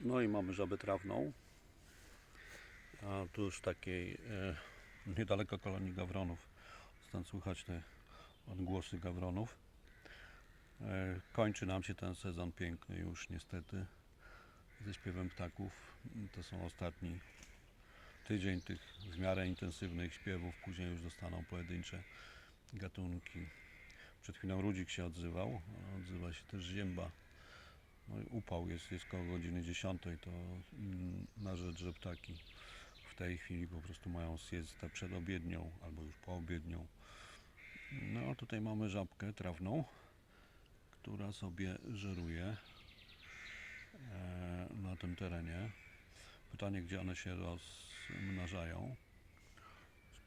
No i mamy żabę trawną. A tu już takiej e, niedaleko kolonii gawronów. Stąd słychać te odgłosy gawronów. E, kończy nam się ten sezon piękny już niestety ze śpiewem ptaków. To są ostatni tydzień tych w miarę intensywnych śpiewów. Później już zostaną pojedyncze gatunki. Przed chwilą Rudzik się odzywał. Odzywa się też Zięba. No upał jest, jest koło godziny 10, to mm, na rzecz, że ptaki w tej chwili po prostu mają siestę przed obiednią albo już po obiednią. No a tutaj mamy żabkę trawną, która sobie żeruje e, na tym terenie. Pytanie, gdzie one się rozmnażają.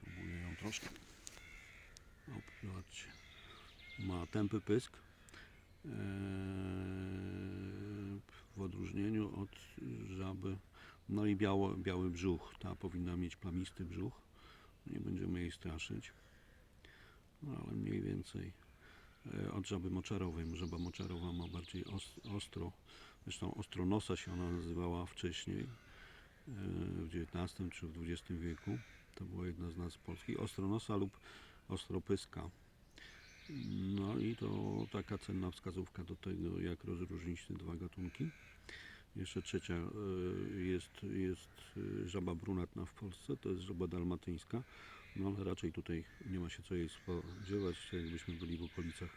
Spróbuję ją troszkę. O, zobaczcie. Ma tępy pysk. Eee, w odróżnieniu od żaby. No i biało, biały brzuch. Ta powinna mieć plamisty brzuch. Nie będziemy jej straszyć. No ale mniej więcej e, od żaby moczarowej. Żaba moczarowa ma bardziej os- ostro. Zresztą ostronosa się ona nazywała wcześniej. e, W XIX czy w XX wieku. To była jedna z nazw polskich. Ostronosa lub ostropyska. No i to taka cenna wskazówka do tego, jak rozróżnić te dwa gatunki. Jeszcze trzecia e, jest, jest e, żaba brunatna w Polsce, to jest żaba dalmatyńska. No ale raczej tutaj nie ma się co jej spodziewać. Jakbyśmy byli w okolicach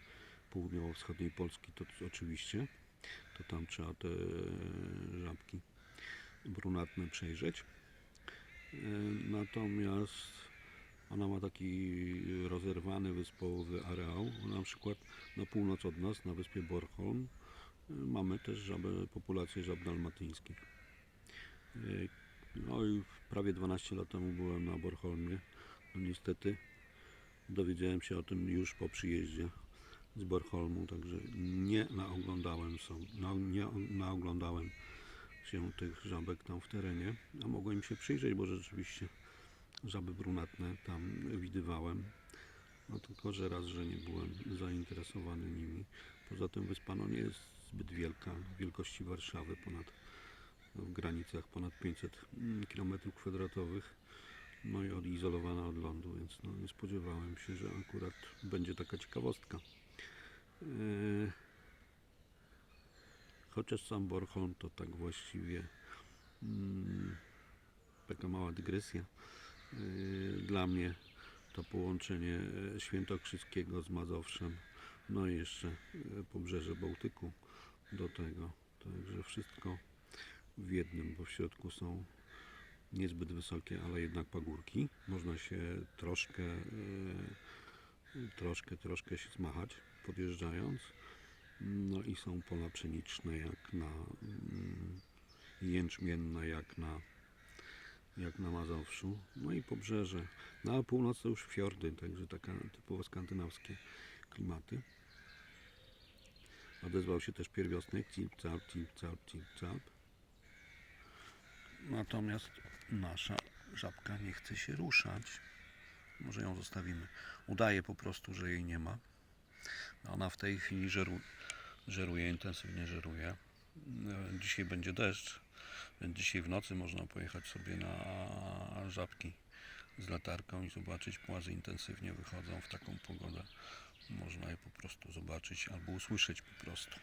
południowo-wschodniej Polski, to oczywiście, to tam trzeba te żabki brunatne przejrzeć. E, Natomiast ona ma taki rozerwany wyspowy areał. Na przykład na północ od nas, na wyspie Bornholm, y, mamy też żabę, populację żab dalmatyńskich. Y, No i prawie 12 lat temu byłem na Bornholmie. No niestety dowiedziałem się o tym już po przyjeździe z Bornholmu, także nie naoglądałem, są, nie naoglądałem się tych żabek tam w terenie, a mogłem się przyjrzeć, bo rzeczywiście żaby brunatne tam widywałem. No tylko, że raz, że nie byłem zainteresowany nimi. Poza tym wyspa no, nie jest zbyt wielka, wielkości Warszawy, ponad w granicach ponad 500 km kwadratowych. No i odizolowana od lądu, więc no, nie spodziewałem się, że akurat będzie taka ciekawostka. Eee, Chociaż sam Bornholm to tak właściwie mm, taka mała dygresja. Yy, Dla mnie to połączenie e, Świętokrzyskiego z Mazowszem, no i jeszcze e, pobrzeże Bałtyku do tego. Także wszystko w jednym, bo w środku są niezbyt wysokie, ale jednak pagórki. Można się troszkę, troszkę, troszkę się zmachać podjeżdżając. No i są pola pszeniczne jak na mm, jęczmienne jak na jak na Mazowszu. No i pobrzeże. No a północ to już fiordy, także taka typowo skandynawskie klimaty. Odezwał się też pierwiosnek cip cap, cip cap, cip cap. Natomiast nasza żabka nie chce się ruszać. Może ją zostawimy. Udaje po prostu, że jej nie ma. Ona w tej chwili żeru, żeruje, intensywnie żeruje. E, Dzisiaj będzie deszcz, więc dzisiaj w nocy można pojechać sobie na żabki z latarką i zobaczyć. Płazy intensywnie wychodzą w taką pogodę. Można je po prostu zobaczyć albo usłyszeć po prostu.